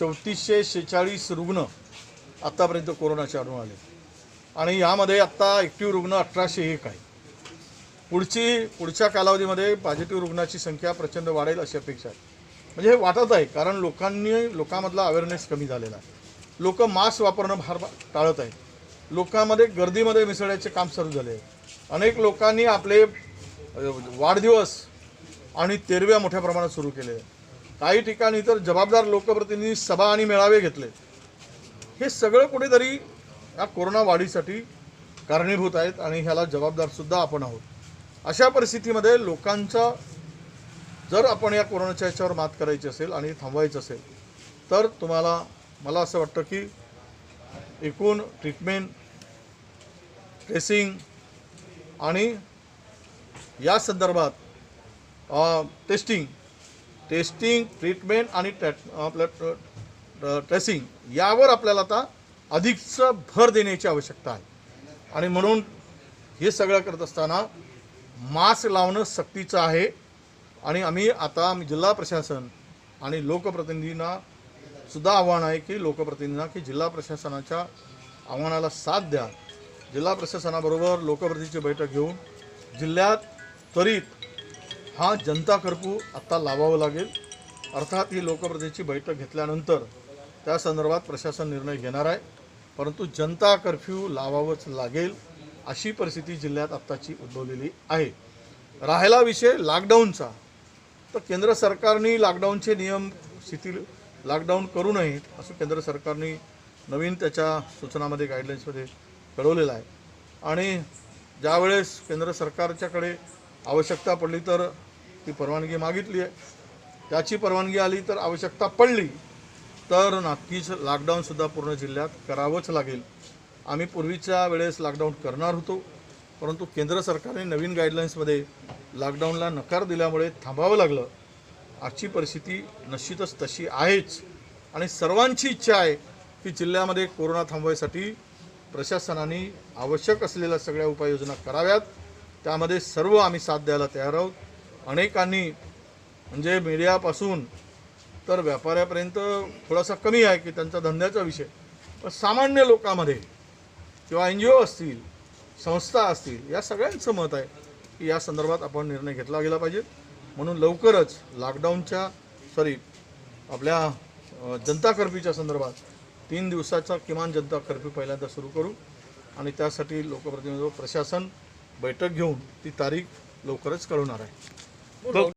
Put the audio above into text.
चौतीसशे शेहेचाळीस रुग्ण आत्तापर्यंत कोरोनाचे आढळून आले. आणि यामध्ये आत्ता ॲक्टिव्ह रुग्ण अठराशे एक आहे. पुढची पुढच्या कालावधीमध्ये पॉझिटिव्ह रुग्णाची संख्या प्रचंड वाढेल अशी अपेक्षा आहे. म्हणजे हे वाटत आहे कारण लोकांनी लोकांमधला अवेअरनेस कमी झालेला आहे. लोक मास्क वापरणं फार टाळत आहेत. लोकांमध्ये गर्दीमध्ये मिसळण्याचे काम सुरू झाले आहे. अनेक लोकांनी आपले वाढदिवस आणि तेरव्या मोठ्या प्रमाणात सुरू केले आहे. काही ठिकाणी तर जबाबदार लोकप्रतिनिधी सभा आणि मेळावे घेतले. हे सगळं कुठेतरी या कोरोना वाढीसाठी कारणीभूत आहेत आणि ह्याला जबाबदारसुद्धा आपण आहोत. अशा परिस्थितीमध्ये लोकांचा जर आपण या कोरोनाच्या याच्यावर मात करायची असेल आणि थांबवायचं असेल तर तुम्हाला मला असं वाटतं की एकूण ट्रीटमेंट ट्रेसिंग आणि या संदर्भात टेस्टिंग टेस्टिंग ट्रीटमेंट आणि ट्रॅ आपलं ट्रेसिंग यावर आपल्याला आता अधिकचं भर देण्याची आवश्यकता आहे. आणि म्हणून हे सगळं करत असताना मास्क लावणं सक्तीचं आहे. आणि आम्ही आता आम्ही जिल्हा प्रशासन आणि लोकप्रतिनिधींना सुद्धा आव्हान आहे की लोकप्रतिनिधींना की जिल्हा प्रशासनाच्या आव्हानाला साथ द्या. जिल्हा प्रशासनाबरोबर लोकप्रतिनिधीची बैठक घेऊन जिल्ह्यात त्वरित हा जनता कर्फ्यू आत्ता लावावं लागेल. अर्थात ही लोकप्रतिनिधीची बैठक घेतल्यानंतर त्या संदर्भात प्रशासन निर्णय घेणार आहे. परंतु जनता कर्फ्यू लावावंच लागेल अशी परिस्थिती जिल्ह्यात आत्ताची उद्भवलेली आहे. राहिला विषय लॉकडाऊनचा तर केंद्र सरकारने लॉकडाऊनचे नियम शिथिल लॉकडाऊन करू नयेत असं केंद्र सरकारने नवीन त्याच्या सूचनामध्ये गाईडलाईन्समध्ये कळवलेलं आहे. आणि ज्यावेळेस केंद्र सरकारच्याकडे आवश्यकता पडली तर ती परवानगी मागितली आहे. त्याची परवानगी आली तर आवश्यकता पडली तर नक्कीच लॉकडाऊनसुद्धा पूर्ण जिल्ह्यात करावंच लागेल. आम्ही पूर्वीच्या वेळेस लॉकडाऊन करणार होतो परंतु केंद्र सरकारने नवीन गाईडलाईन्समध्ये लॉकडाऊनला नकार दिल्यामुळे थांबावं लागलं. आजची परिस्थिती निश्चितच तशी आहेच. आणि सर्वांची इच्छा आहे की जिल्ह्यामध्ये कोरोना थांबवायसाठी प्रशासनाने आवश्यक असलेल्या सगळ्या उपाययोजना कराव्यात. त्यामध्ये सर्व आम्ही साथ द्यायला तयार आहोत. अनेकांनी म्हणजे मीडियापासून तर व्यापाऱ्यापर्यंत थोडासा कमी आहे की त्यांचा धंद्याचा विषय. पण सामान्य लोकांमध्ये किंवा एन जी ओ असतील संस्था असतील या सगळ्यांचं मत आहे की या संदर्भात आपण निर्णय घेतला गेला पाहिजे. म्हणून लवकरच लॉकडाऊनच्या सॉरी आपल्या जनता कर्फ्यूच्या संदर्भात तीन दिवसाचा किमान जनता कर्फ्यू पहिल्यांदा सुरू करू आणि त्यासाठी लोकप्रतिनिधी प्रशासन बैठक घेऊन ती तारीख लवकरच कळवणार आहे. 너